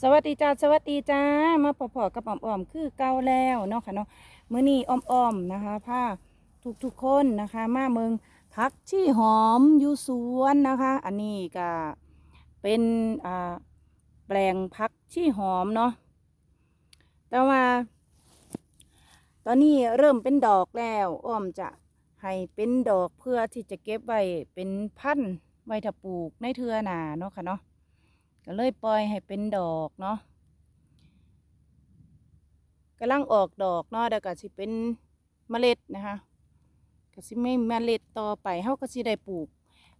สวัสดีจ้าสวัสดีจ้ามาพอๆกับอ้อมๆคือเก่าแล้วเนาะค่ะเนาะมื้อนี้อ้อมๆนะคะพาทุกๆคนนะคะ มาเมืองพักชี่หอมอยู่สวนนะคะ อันนี้ก็เป็นอ่าแปลงพักชี่หอมเนาะแต่ว่าตอนนี้เริ่มเป็นดอกแล้วอ้อมจะให้เป็นดอกเพื่อที่จะเก็บไว้เป็นพันธุ์ไว้ถ้าปลูกในเทือหนาเนาะค่ะเนาะ ก็เลยปล่อยให้เป็นดอกเนาะกำลังออกดอกเนาะเดี๋ยวก็สิเป็นเมล็ดนะคะก็สิไม่เมล็ดต่อไปเฮาก็สิได้ปลูก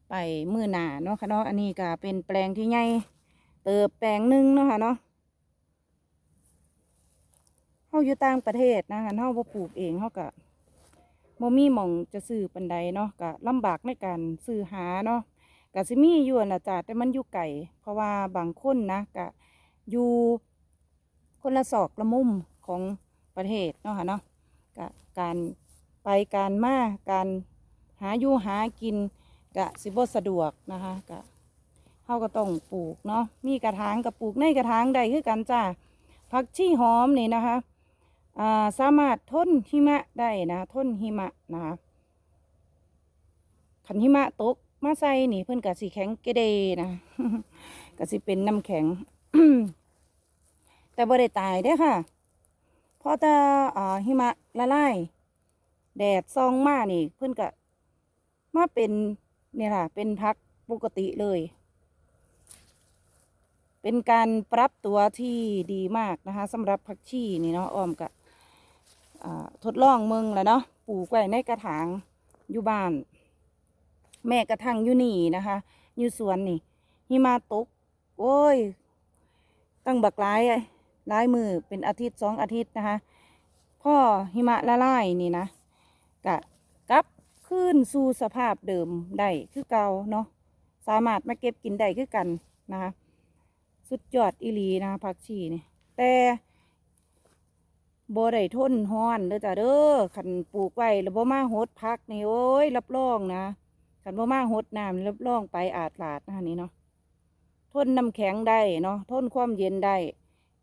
ไปมือหนาเนาะค่ะเนาะอันนี้ก็เป็นแปลงที่ใหญ่เติบแปลงหนึ่งเนาะค่ะเนาะเฮาอยู่ต่างประเทศนะคะเฮาบ่ปลูกเองเฮาก็บ่มีหม่องจะซื้อปานใดเนาะก็ลำบากในการซื้อหาเนาะ กะสิมีอยู่นะจ้ะแต่มันอยู่ไกลเพราะว่าบางคนนะกะอยู่คนละศอกละมุมของประเทศเนาะค่ะเนาะกะการไปการมาการหาอยู่หากินกะสิบสะดวกนะคะกะเฮาก็ต้องปลูกเนาะมีกระถางกับปลูกในกระถางใดคือกันจ้าผักชีหอมนี่นะคะอ่าสามารถทนหิมะได้นะทนหิมะนะคะขันหิมะตก มาใส่นี่เพิ่อนกะสีแข็งเกเดนะกะสิเป็นน้ำแข็ง แต่บ่ได้ตายเด้ค่ะพราะอ่หิมะละลายแดดซองมานี่ เพิ่อนกะมาเป็นเนี่ยค่ะ เป็นพักปกติเลย เป็นการปรับตัวที่ดีมากนะคะสำหรับผักชีนี่เนาะอ้อมกะทดลองเมืองแล้วเนาะปลูกไว้ในกระถางอยู่บ้าน แม่กระทั่งอยู่นี่นะคะอยู่สวนนี่หิมาตก โอ้ย ตั้งบักหลายอะหลายมือเป็นอาทิตย์สองอาทิตย์นะคะพ่อหิมะละลายนี่นะกะกลับขึ้นสู่สภาพเดิมได้คือเก่าเนาะสามารถมาเก็บกินได้คือกันนะคะสุดยอดอีลีนะผักชีนี่แต่บ่ได้ทนฮ้อนเด้อจ้ะเด้อขันปลูกไว้แล้วบ่มาโหดพักนี่โอ้ยรับรองนะ ขันบ่มาหดน้ำรับรองไปอาดหลาดนะคะนี่เนาะทนน้ำแข็งได้เนาะทนความเย็นได้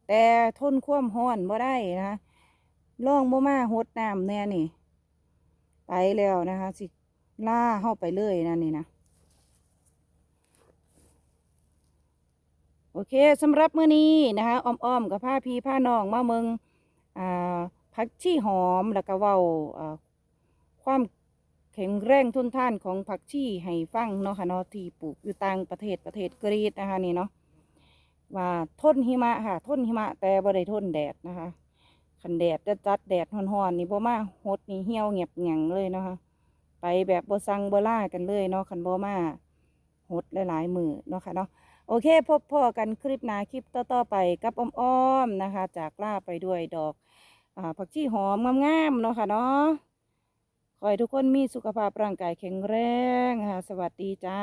แต่ทนความร้อนบ่ได้นะคะล่องบ่มาหดน้ำแน่นี่ ไปแล้วนะคะ สิล่าเข้าไปเลยนะนี่นะโอเคสำหรับมื้อนี้นะคะอ้อมๆกับผ้าพีผ้าน้องมาเมืองอ่าพักชีหอมแล้วก็เว้าอ่าความ ข็งแรงทนทานของผักชีให้ฟังเนาะค่ะเนาะที่ปลูกอยู่ต่างประเทศประเทศกรีซนะคะนี่เนาะว่าทนหิมะค่ะ ทนหิมะแต่บ่ได้ทนแดดนะคะคันแดดจะจัดแดดฮ้อนๆนี่บ่มาหดนี่เหี่ยวเงียบหยังเลยเนาะคะไปแบบบ่สั่งบ่ล่ากันเลยเนาะคันบ่มาหดหลายๆมือเนาะค่ะเนาะโอเค พบพ่อกันคลิปหน้าคลิปต่อๆไปกับอ้อมๆนะคะ จากล่าไปด้วยดอกอผักชีหอมงามๆเนาะค่ะเนาะ ขอให้ทุกคนมีสุขภาพร่างกายแข็งแรงค่ะ สวัสดีจ้า